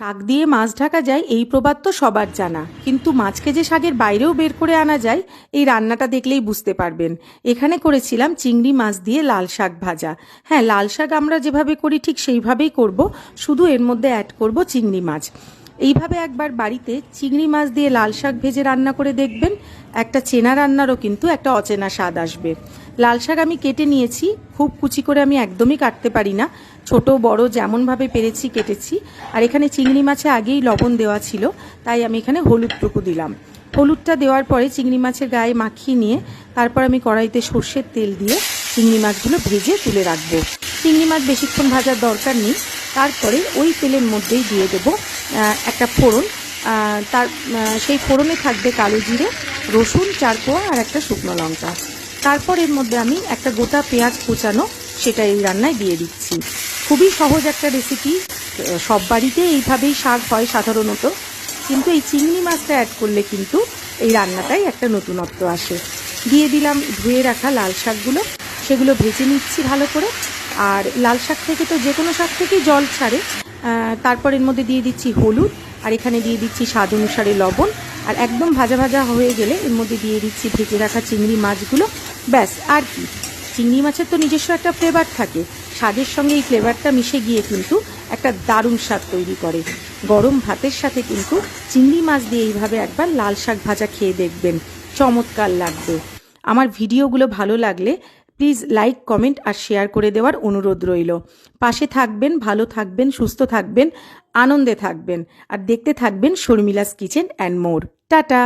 শাক দিয়ে মাছ ঢাকা যায়, এই প্রবাদ তো সবার জানা। কিন্তু মাছকে যে শাকের বাইরেও বের করে আনা যায়, এই রান্নাটা দেখলেই বুঝতে পারবেন। এখানে করেছিলাম চিংড়ি মাছ দিয়ে লাল শাক ভাজা। হ্যাঁ লাল শাক আমরা যেভাবে করি ঠিক সেইভাবেই করব, শুধু এর মধ্যে অ্যাড করব চিংড়ি মাছ। এইভাবে একবার বাড়িতে চিংড়ি মাছ দিয়ে লাল শাক ভেজে রান্না করে দেখবেন। একটা চেনা রান্নারও কিন্তু একটা অচেনা স্বাদ আসবে। লাল শাক আমি কেটে নিয়েছি, খুব কুচি করে আমি একদমই কাটতে পারি না। ছোট, বড়, যেমনভাবে পেরেছি কেটেছি। আর এখানে চিংড়ি মাছে আগেই লবণ দেওয়া ছিল, তাই আমি এখানে হলুদটুকু দিলাম। হলুদটা দেওয়ার পরে চিংড়ি মাছের গায়ে মাখিয়ে নিয়ে, তারপর আমি কড়াইতে সর্ষের তেল দিয়ে চিংড়ি মাছগুলো ভেজে তুলে রাখব। চিংড়ি মাছ বেশিক্ষণ ভাজার দরকার নেই। তারপরে ওই তেলের মধ্যেই দিয়ে দেবো একটা ফোড়ন। তার সেই ফোড়নে থাকবে কালো জিরে, রসুন চার কোয়া আর একটা শুকনো লঙ্কা। তারপর এর মধ্যে আমি একটা গোটা পেঁয়াজ কুচানো, সেটা এই রান্নায় দিয়ে দিচ্ছি। খুবই সহজ একটা রেসিপি সব বাড়িতে এইভাবেই শাক হয় সাধারণত। কিন্তু এই চিংড়ি মাছটা অ্যাড করলে কিন্তু এই রান্নাটাই একটা নতুনত্ব আসে। দিয়ে দিলাম ধুয়ে রাখা লাল শাকগুলো, সেগুলো ভেজে নিচ্ছি ভালো করে। আর লাল শাক থেকে তো যে কোনো শাক থেকেই জল ছাড়ে তারপর এর মধ্যে দিয়ে দিচ্ছি হলুদ, আর এখানে দিয়ে দিচ্ছি স্বাদ অনুসারে লবণ। আর একদম ভাজা ভাজা হয়ে গেলে এর মধ্যে দিয়ে দিচ্ছি ভেজে রাখা চিংড়ি মাছগুলো। ব্যাস, আর কি। চিংড়ি মাছের তো নিজস্ব একটা ফ্লেভার থাকে। স্বাদের সঙ্গে এই ফ্লেভারটা মিশে গিয়ে কিন্তু একটা দারুণ স্বাদ তৈরি করে। গরম ভাতের সাথে কিন্তু চিংড়ি মাছ দিয়ে এইভাবে একবার লাল শাক ভাজা খেয়ে দেখবেন। চমৎকার লাগবে। আমার ভিডিওগুলো ভালো লাগলে প্লিজ লাইক কমেন্ট আর শেয়ার করে দেওয়ার অনুরোধ রইল। পাশে থাকবেন, ভালো থাকবেন, সুস্থ থাকবেন, আনন্দে থাকবেন। আর দেখতে থাকবেন Sharmila's kitchen and more. Tata!